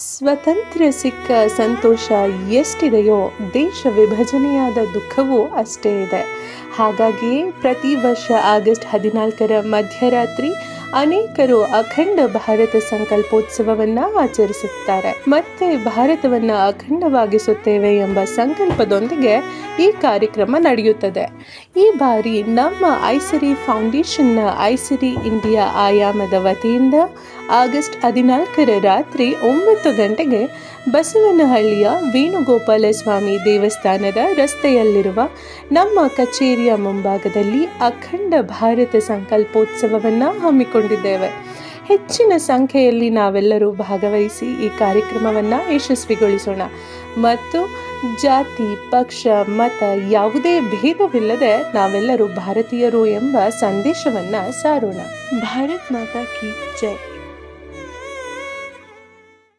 ಸ್ವತಂತ್ರ ಸಿಕ್ಕ ಸಂತೋಷ ಎಷ್ಟಿದೆಯೋ ದೇಶ ವಿಭಜನೆಯಾದ ದುಃಖವೂ ಅಷ್ಟೇ ಇದೆ. ಹಾಗಾಗಿಯೇ ಪ್ರತಿ ವರ್ಷ ಆಗಸ್ಟ್ ಹದಿನಾಲ್ಕರ ಮಧ್ಯರಾತ್ರಿ ಅನೇಕರು ಅಖಂಡ ಭಾರತ ಸಂಕಲ್ಪೋತ್ಸವವನ್ನು ಆಚರಿಸುತ್ತಾರೆ. ಮತ್ತೆ ಭಾರತವನ್ನು ಅಖಂಡವಾಗಿಸುತ್ತೇವೆ ಎಂಬ ಸಂಕಲ್ಪದೊಂದಿಗೆ ಈ ಕಾರ್ಯಕ್ರಮ ನಡೆಯುತ್ತದೆ. ಈ ಬಾರಿ ನಮ್ಮ ಐಸಿರಿ ಫೌಂಡೇಶನ್ನ ಐಸಿರಿ ಇಂಡಿಯಾ ಆಯಾಮದ ವತಿಯಿಂದ ಆಗಸ್ಟ್ ಹದಿನಾಲ್ಕರ ರಾತ್ರಿ ಒಂಬತ್ತು ಗಂಟೆಗೆ ಬಸವನಹಳ್ಳಿಯ ವೇಣುಗೋಪಾಲ ಸ್ವಾಮಿ ದೇವಸ್ಥಾನದ ರಸ್ತೆಯಲ್ಲಿರುವ ನಮ್ಮ ಕಚೇರಿಯ ಮುಂಭಾಗದಲ್ಲಿ ಅಖಂಡ ಭಾರತ ಸಂಕಲ್ಪೋತ್ಸವವನ್ನು ಹಮ್ಮಿಕೊಂಡಿದ್ದೇವೆ. ಹೆಚ್ಚಿನ ಸಂಖ್ಯೆಯಲ್ಲಿ ನಾವೆಲ್ಲರೂ ಭಾಗವಹಿಸಿ ಈ ಕಾರ್ಯಕ್ರಮವನ್ನು ಯಶಸ್ವಿಗೊಳಿಸೋಣ. ಮತ್ತು ಜಾತಿ, ಪಕ್ಷ, ಮತ ಯಾವುದೇ ಭೇದವಿಲ್ಲದೆ ನಾವೆಲ್ಲರೂ ಭಾರತೀಯರು ಎಂಬ ಸಂದೇಶವನ್ನು ಸಾರೋಣ. ಭಾರತ್ ಮಾತಾ ಕಿ ಜೈ.